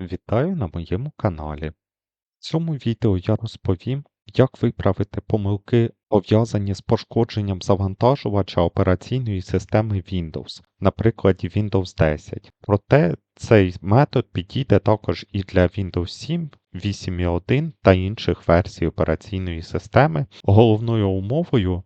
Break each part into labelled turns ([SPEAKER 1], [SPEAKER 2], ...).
[SPEAKER 1] Вітаю на моєму каналі. В цьому відео я розповім, як виправити помилки, пов'язані з пошкодженням завантажувача операційної системи Windows, на прикладі Windows 10. Проте цей метод підійде також і для Windows 7, 8.1 та інших версій операційної системи. Головною умовою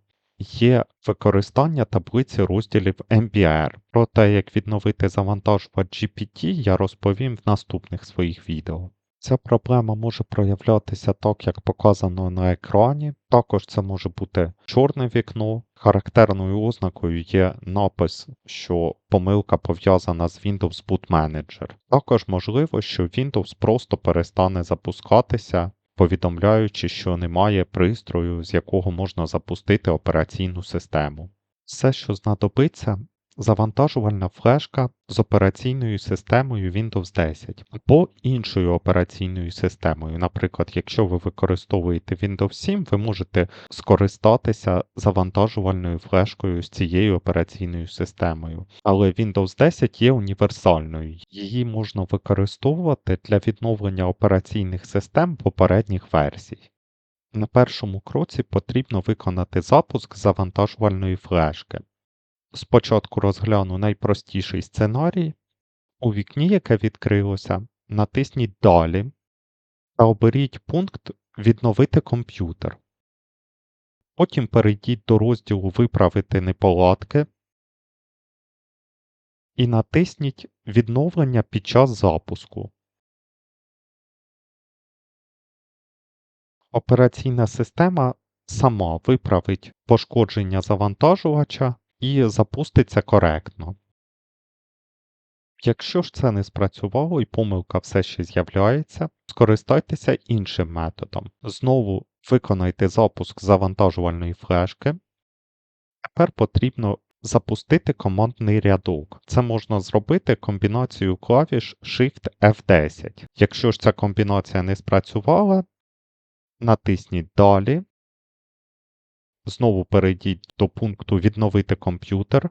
[SPEAKER 1] є використання таблиці розділів MBR. Про те, як відновити завантажувач GPT, я розповім в наступних своїх відео. Ця проблема може проявлятися так, як показано на екрані. Також це може бути чорне вікно. Характерною ознакою є напис, що помилка пов'язана з Windows Boot Manager. Також можливо, що Windows просто перестане запускатися повідомляючи, що немає пристрою, з якого можна запустити операційну систему. Все, що знадобиться, завантажувальна флешка з операційною системою Windows 10 або іншою операційною системою. Наприклад, якщо ви використовуєте Windows 7, ви можете скористатися завантажувальною флешкою з цією операційною системою. Але Windows 10 є універсальною, її можна використовувати для відновлення операційних систем попередніх версій. На першому кроці потрібно виконати запуск завантажувальної флешки. Спочатку розгляну найпростіший сценарій. У вікні, яке відкрилося, натисніть Далі та оберіть пункт Відновити комп'ютер. Потім перейдіть до розділу Виправити неполадки і натисніть Відновлення під час запуску. Операційна система сама виправить пошкодження завантажувача і запуститься коректно. Якщо ж це не спрацювало і помилка все ще з'являється, скористайтеся іншим методом. Знову виконайте запуск завантажувальної флешки. Тепер потрібно запустити командний рядок. Це можна зробити комбінацією клавіш Shift F10. Якщо ж ця комбінація не спрацювала, натисніть Далі Знову перейдіть до пункту Відновити комп'ютер,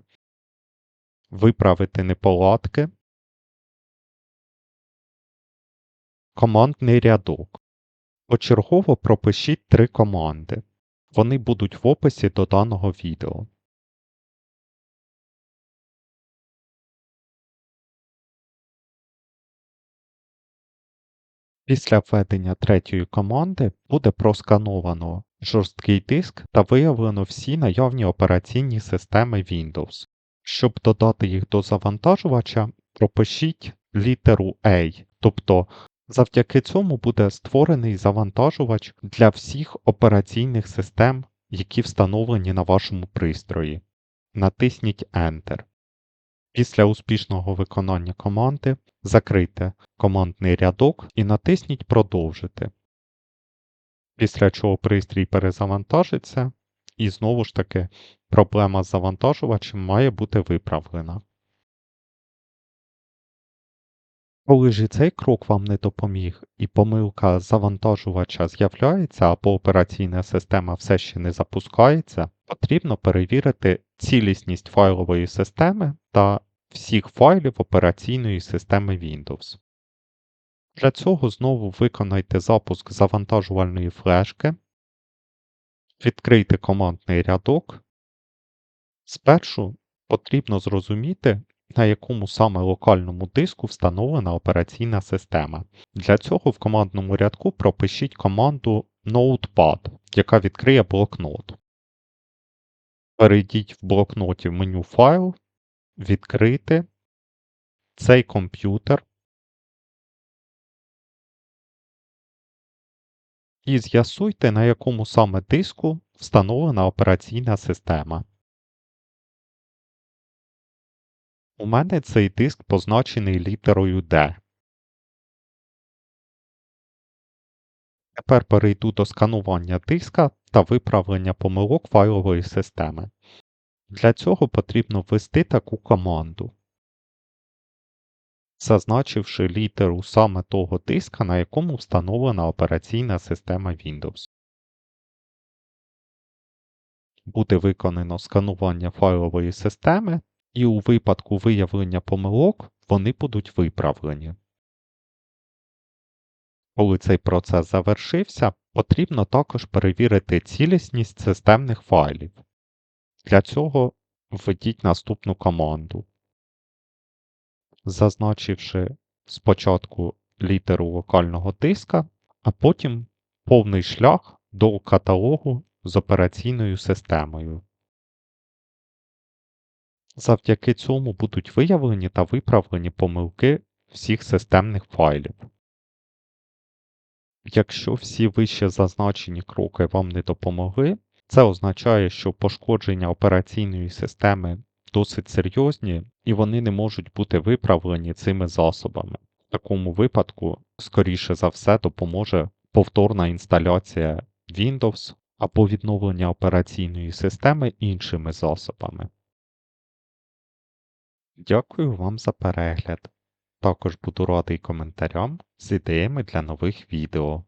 [SPEAKER 1] виправити неполадки, командний рядок. Почергово пропишіть три команди. Вони будуть в описі до даного відео. Після введення третьої команди буде проскановано жорсткий диск та виявлено всі наявні операційні системи Windows. Щоб додати їх до завантажувача, пропишіть літеру A, тобто завдяки цьому буде створений завантажувач для всіх операційних систем, які встановлені на вашому пристрої. Натисніть Enter. Після успішного виконання команди закрийте командний рядок і натисніть Продовжити після чого пристрій перезавантажиться, і знову ж таки проблема з завантажувачем має бути виправлена. Коли ж і цей крок вам не допоміг, і помилка завантажувача з'являється або операційна система все ще не запускається, потрібно перевірити цілісність файлової системи та всіх файлів операційної системи Windows. Для цього знову виконайте запуск завантажувальної флешки, відкрийте командний рядок. Спершу потрібно зрозуміти, на якому саме локальному диску встановлена операційна система. Для цього в командному рядку пропишіть команду Notepad, яка відкриє блокнот. Перейдіть в блокноті в меню Файл, відкрити цей комп'ютер. І з'ясуйте, на якому саме диску встановлена операційна система. У мене цей диск позначений літерою D. Тепер перейду до сканування диска та виправлення помилок файлової системи. Для цього потрібно ввести таку команду зазначивши літеру саме того диска, на якому встановлена операційна система Windows. Буде виконано сканування файлової системи, і у випадку виявлення помилок вони будуть виправлені. Коли цей процес завершився, потрібно також перевірити цілісність системних файлів. Для цього введіть наступну команду. Зазначивши спочатку літеру локального диска, а потім повний шлях до каталогу з операційною системою. Завдяки цьому будуть виявлені та виправлені помилки всіх системних файлів. Якщо всі вище зазначені кроки вам не допомогли, це означає, що пошкодження операційної системи досить серйозні і вони не можуть бути виправлені цими засобами. В такому випадку, скоріше за все, допоможе повторна інсталяція Windows або відновлення операційної системи іншими засобами. Дякую вам за перегляд. Також буду радий коментарям з ідеями для нових відео.